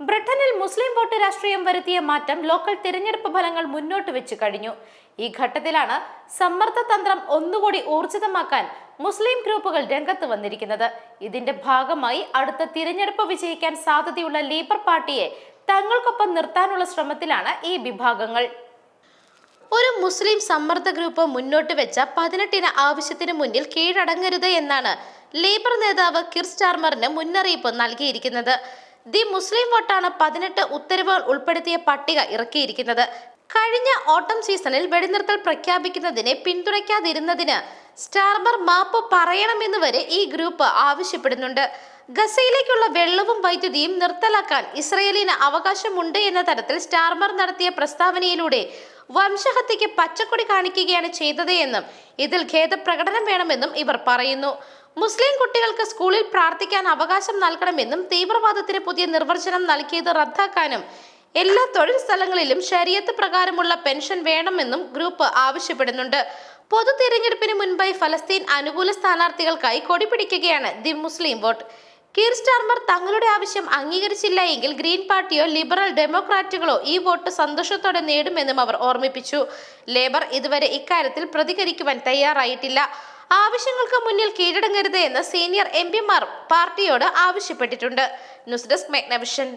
ബ്രിട്ടനിൽ മുസ്ലിം വോട്ട് രാഷ്ട്രീയം വരുത്തിയ മാറ്റം ലോക്കൽ തിരഞ്ഞെടുപ്പ് ഫലങ്ങൾ മുന്നോട്ട് വെച്ച് കഴിഞ്ഞു. ഈ ഘട്ടത്തിലാണ് സമ്മർദ്ദ തന്ത്രം ഒന്നുകൂടി ഊർജിതമാക്കാൻ മുസ്ലിം ഗ്രൂപ്പുകൾ രംഗത്ത് വന്നിരിക്കുന്നത്. ഇതിന്റെ ഭാഗമായി അടുത്ത തിരഞ്ഞെടുപ്പ് വിജയിക്കാൻ സാധ്യതയുള്ള ലേബർ പാർട്ടിയെ തങ്ങൾക്കൊപ്പം നിർത്താനുള്ള ശ്രമത്തിലാണ് ഈ വിഭാഗങ്ങൾ. ഒരു മുസ്ലിം സമ്മർദ്ദ ഗ്രൂപ്പ് മുന്നോട്ട് വെച്ച പതിനെട്ടിന് ആവശ്യത്തിന് മുന്നിൽ കീഴടങ്ങരുത് എന്നാണ് ലേബർ നേതാവ് കിർ സ്റ്റാർമറിന് മുന്നറിയിപ്പ് നൽകിയിരിക്കുന്നത്. ദി മുസ്ലിം വോട്ടാണ് പതിനെട്ട് ഉത്തരവുകൾ ഉൾപ്പെടുത്തിയ പട്ടിക ഇറക്കിയിരിക്കുന്നത്. കഴിഞ്ഞ ഓട്ടം സീസണിൽ വെടിനിർത്തൽ പ്രഖ്യാപിക്കുന്നതിനെ പിന്തുണയ്ക്കാതിരുന്നതിന് സ്റ്റാർബർ മാപ്പ് പറയണമെന്ന് വരെ ഈ ഗ്രൂപ്പ് ആവശ്യപ്പെടുന്നുണ്ട്. ഗസയിലേക്കുള്ള വെള്ളവും വൈദ്യുതിയും നിർത്തലാക്കാൻ ഇസ്രയേലിന് അവകാശമുണ്ട് എന്ന തരത്തിൽ സ്റ്റാർമർ നടത്തിയ പ്രസ്താവനയിലൂടെ വംശഹത്യയ്ക്ക് പച്ചക്കൊടി കാണിക്കുകയാണ് ചെയ്തത് എന്നും ഇതിൽ ഖേദപ്രകടനം വേണമെന്നും ഇവർ പറയുന്നു. മുസ്ലിം കുട്ടികൾക്ക് സ്കൂളിൽ പ്രാർത്ഥിക്കാൻ അവകാശം നൽകണമെന്നും തീവ്രവാദത്തിന് പുതിയ നിർവചനം നൽകിയത് റദ്ദാക്കാനും എല്ലാ തൊഴിൽ സ്ഥലങ്ങളിലും ശരീരത്ത് പ്രകാരമുള്ള പെൻഷൻ വേണമെന്നും ഗ്രൂപ്പ് ആവശ്യപ്പെടുന്നുണ്ട്. പൊതു തിരഞ്ഞെടുപ്പിന് മുൻപായി ഫലസ്തീൻ അനുകൂല സ്ഥാനാർത്ഥികൾക്കായി കൊടി പിടിക്കുകയാണ് the Muslim vote. Keir Starmer തങ്ങളുടെ ആവശ്യം അംഗീകരിച്ചില്ല എങ്കിൽ ഗ്രീൻ പാർട്ടിയോ ലിബറൽ ഡെമോക്രാറ്റുകളോ ഈ വോട്ട് സന്തോഷത്തോടെ നേടുമെന്നും അവർ ഓർമ്മിപ്പിച്ചു. ലേബർ ഇതുവരെ ഇക്കാര്യത്തിൽ പ്രതികരിക്കുവാൻ തയ്യാറായിട്ടില്ല. ആവശ്യങ്ങൾക്ക് മുന്നിൽ കീഴടങ്ങരുത് എന്ന് സീനിയർ എം പിമാർ പാർട്ടിയോട് ആവശ്യപ്പെട്ടിട്ടുണ്ട്. News desk മെഗ്നവിഷൻ.